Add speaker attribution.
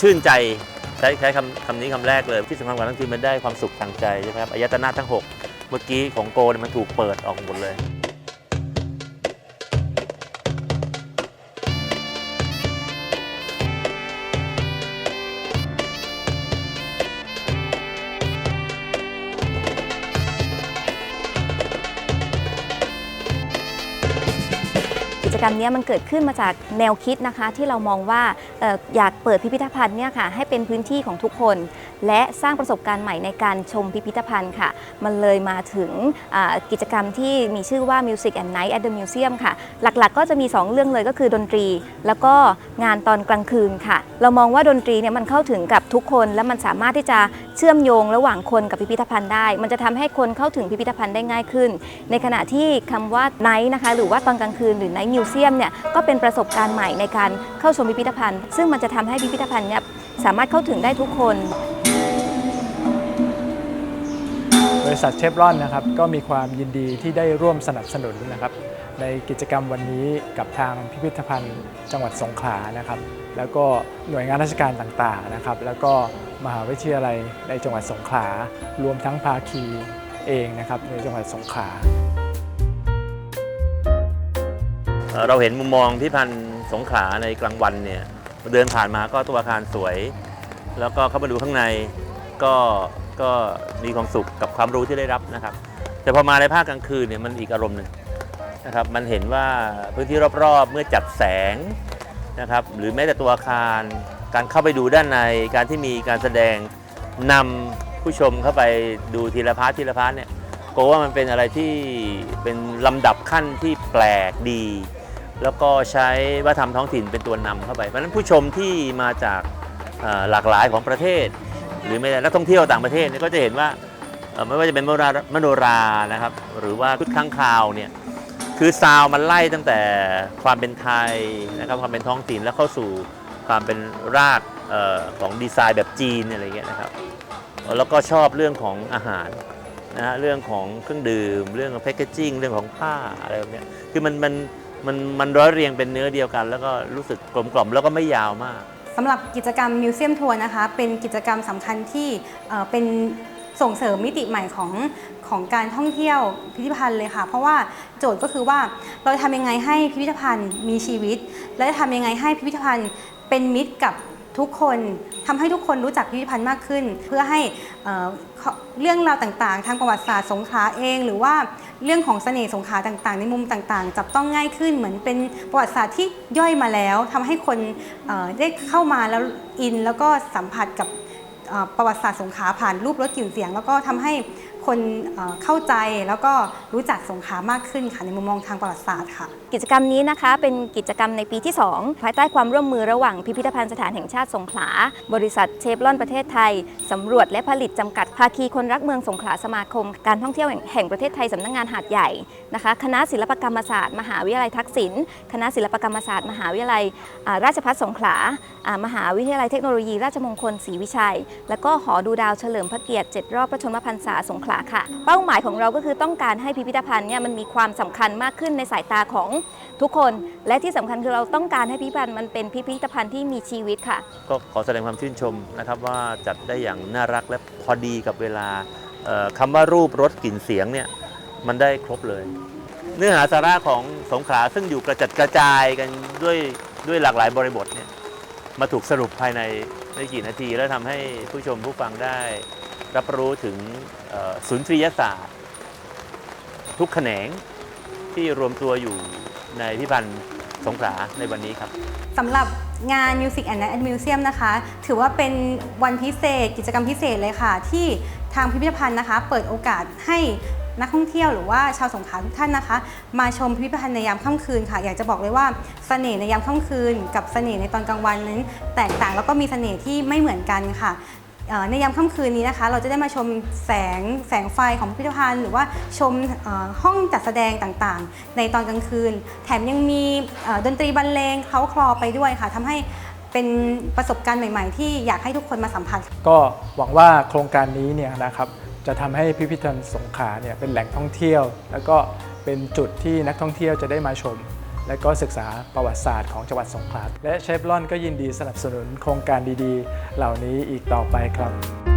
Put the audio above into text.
Speaker 1: ชื่นใจใช้ใช้คำคำนี้คำแรกเลย ที่สำคัญกว่านั้นคือมันได้ความสุขทางใจใช่ไหมครับอายตนะทั้ง 6 เมื่อกี้ของโกเนี่ยมันถูกเปิดออกหมดเลย
Speaker 2: รรมนี้มันเกิดขึ้นมาจากแนวคิดนะคะที่เรามองว่าอยากเปิดพิพิธภัณฑ์เนี่ยค่ะให้เป็นพื้นที่ของทุกคน และสร้างประสบการณ์ใหม่ในการชมพิพิธภัณฑ์ค่ะ มันเลยมาถึงกิจกรรมที่มีชื่อว่า Music and Night at the Museum ค่ะ หลักๆ ก็จะมี 2 เรื่องเลยก็คือดนตรี แล้วก็งานตอนกลางคืนค่ะ เรามองว่าดนตรีเนี่ยมันเข้าถึงกับทุกคน และมันสามารถที่จะเชื่อมโยงระหว่างคนกับพิพิธภัณฑ์ได้ มันจะทำให้คนเข้าถึงพิพิธภัณฑ์ได้ง่ายขึ้น ในขณะที่คำว่า night นะคะหรือว่าตอนกลางคืนหรือ night museum เนี่ยก็เป็นประสบการณ์ใหม่ในการเข้าชมพิพิธภัณฑ์ ซึ่งมันจะทำให้พิพิธภัณฑ์เนี่ยสามารถเข้าถึงได้ทุกคน
Speaker 3: ริษัทเชฟรอนนะครับก็มีความยินดีที่ได้ร่วมสนับสนุนนะครับในกิจกรรมวันนี้กับทางพิพิธภัณฑ์จังหวัดสงขลานะครับ แล้วก็หน่วยงานราชการต่างๆนะครับ แล้วก็มหาวิทยาลัยในจังหวัดสงขลารวมทั้งภาคีเองนะครับในจังหวัดสงขลา
Speaker 1: เราเห็นมุมมองพิพิธภัณฑ์สงขลาในกลางวันเนี่ยเดินผ่านมาก็ตัวอาคารสวย แล้วก็เข้ามาดูข้างในก็ก็มีความสุขกับความรู้ที่ได้รับนะครับ แต่พอมาในภาคกลางคืนเนี่ยมันอีกอารมณ์หนึ่งนะครับมันเห็นว่าพื้นที่รอบๆ เมื่อจัดแสงนะครับหรือแม้แต่ตัวอาคาร การเข้าไปดูด้านในการที่มีการแสดงนำผู้ชมเข้าไปดูทีละพาร์ททีละพาร์ทเนี่ยโกว่ามันเป็นอะไรที่เป็นลำดับขั้นที่แปลกดี แล้วก็ใช้วัฒนธรรมท้องถิ่นเป็นตัวนำเข้าไปเพราะฉะนั้นผู้ชมที่มาจากหลากหลายของประเทศ หรือไม่แต่นักท่องเที่ยวต่างประเทศเนี่ยก็จะเห็นว่าไม่ว่าจะเป็นมโนรามโนรานะครับ หรือว่าชุดข้างคาวเนี่ยคือซาวมันไล่ตั้งแต่ความเป็นไทยนะครับความเป็นท้องถิ่นแล้วเข้าสู่ความเป็นรากออของดีไซน์แบบจีนอะไรเงี้ยนะครับแล้วก็ชอบเรื่องของอาหารนะฮะเรื่องของเครื่องดื่ม เรื่องของแพคเกจิ้งเรื่องของผ้าอะไรแบบเนี้ยคือมันมันมันมันร้อยเรียงเป็นเนื้อเดียวกัน แล้วก็รู้สึกกลมกล่อมแล้วก็ไม่ยาวมากำ
Speaker 4: หรับกิจกรรมมิวเซียมทัวร์นะคะ เป็นกิจกรรมสำคัญที่เป็นส่งเสริมมิติใหม่ของของการท่องเที่ยวพิพิธภัณฑ์เลยค่ะ เพราะว่าโจทย์ก็คือว่าเราจะทำยังไงให้พิพิธภัณฑ์มีชีวิต และจะทำยังไงให้พิพิธภัณฑ์เป็นมิตรกับ ทุกคนทำให้ทุกคนรู้จักพิพิธภัณฑ์มากขึ้น เพื่อให้เเรื่องราวต่างๆ ทางประวัติศาสตร์สงขลาเอง หรือว่าเรื่องของเสน่ห์สงขลาต่างๆ ในมุมต่างๆ จับต้องง่ายขึ้นเหมือนเป็นประวัติศาสตร์ที่ย่อยมาแล้วทำให้คนได้เข้ามาแล้วอินแล้วก็สัมผัสกับประวัติศาสตร์สงขลาผ่านรูปรสกลิ่นเสียง แล้วก็ทำให้ คนเข้าใจแล้วก็รู้จักสงขามากขึ้นค่ะในมุมมองทางประวัติศาสตร์ค่ะ
Speaker 2: กิจกรรมนี้นะคะเป็นกิจกรรมในปีที่ 2 ภายใต้ความร่วมมือระหว่างพิพิธภัณฑ์สถานแห่งชาติสงขลา บริษัทเชฟรอนประเทศไทยสำรวจและผลิตจำกัดภาคีคนรักเมืองสงขลาสมาคม การท่องเที่ยวแห่งแห่งประเทศไทยสำนักงานหาดใหญ่นะคะคณะศิลปกรรมศาสตร์ มหาวิทยาลัยทักษิณคณะศิลปกรรมศาสตร์ มหาวิทยาลัยราชภัฏสงขลามหาวิทยาลัยเทคโนโลยี ราชมงคลศรีวิชัย แล้วก็หอดูดาวเฉลิมพระเกียรติ7รอบพระชนมพรรษาสงขลาค่ะ เป้าหมายของเราก็คือต้องการให้พิพิธภัณฑ์เนี่ยมันมีความสำคัญมากขึ้นในสายตาของทุกคน และที่สำคัญคือเราต้องการให้พิพิธภัณฑ์มันเป็นพิพิธภัณฑ์ที่มีชีวิตค่ะ
Speaker 1: ก็ขอแสดงความชื่นชมนะครับว่าจัดได้อย่างน่ารักและพอดีกับเวลาเอ่อคำว่ารูปรสกลิ่นเสียงเนี่ยมันได้ครบเลย เนื้อหาสาระของสงขลาซึ่งอยู่กระจัดกระจายกันด้วยด้วยหลากหลายบริบทเนี่ยมาถูกสรุปภายในไม่กี่นาที แล้วทำให้ผู้ชมผู้ฟังได้ รับรู้ถึงเอ่อสุนทรียศาสตร์ ทุกแขนงที่รวมตัวอยู่ในพิพิธภัณฑ์สงขลาในวันนี้ครับ
Speaker 4: สำหรับงาน Music and Night at Museum นะคะ ถือว่าเป็นวันพิเศษ กิจกรรมพิเศษเลยค่ะ ที่ทางพิพิธภัณฑ์นะคะ เปิดโอกาสให้นักท่องเที่ยวหรือว่าชาวสงขลาทุกท่านนะคะ มาชมพิพิธภัณฑ์ในยามค่ำคืนค่ะ อยากจะบอกเลยว่าเสน่ห์ในยามค่ำคืน กับเสน่ห์ในตอนกลางวันนั้น แตกต่างแล้วก็มีเสน่ห์ที่ไม่เหมือนกันค่ะ ในยามค่ำคืนนี้นะคะ เราจะได้มาชมแสงแสงไฟของพิพิธภัณฑ์ หรือว่าชมห้องจัดแสดงต่างๆ ในตอนกลางคืน แถมยังมีดนตรีบรรเลงเค้าคลอไปด้วยค่ะทำให้เป็นประสบการณ์ใหม่ ๆ ที่อยากให้ทุกคนมาสัมผัส
Speaker 3: ก็หวังว่าโครงการนี้เนี่ยนะครับจะทำให้พิพิธภัณฑ์สงขลาเนี่ยเป็นแหล่งท่องเที่ยว แล้วก็เป็นจุดที่นักท่องเที่ยวจะได้มาชม และก็ศึกษาประวัติศาสตร์ของจังหวัดสงขลาและเชฟรอนก็ยินดีสนับสนุนโครงการดีๆ เหล่านี้อีกต่อไปครับ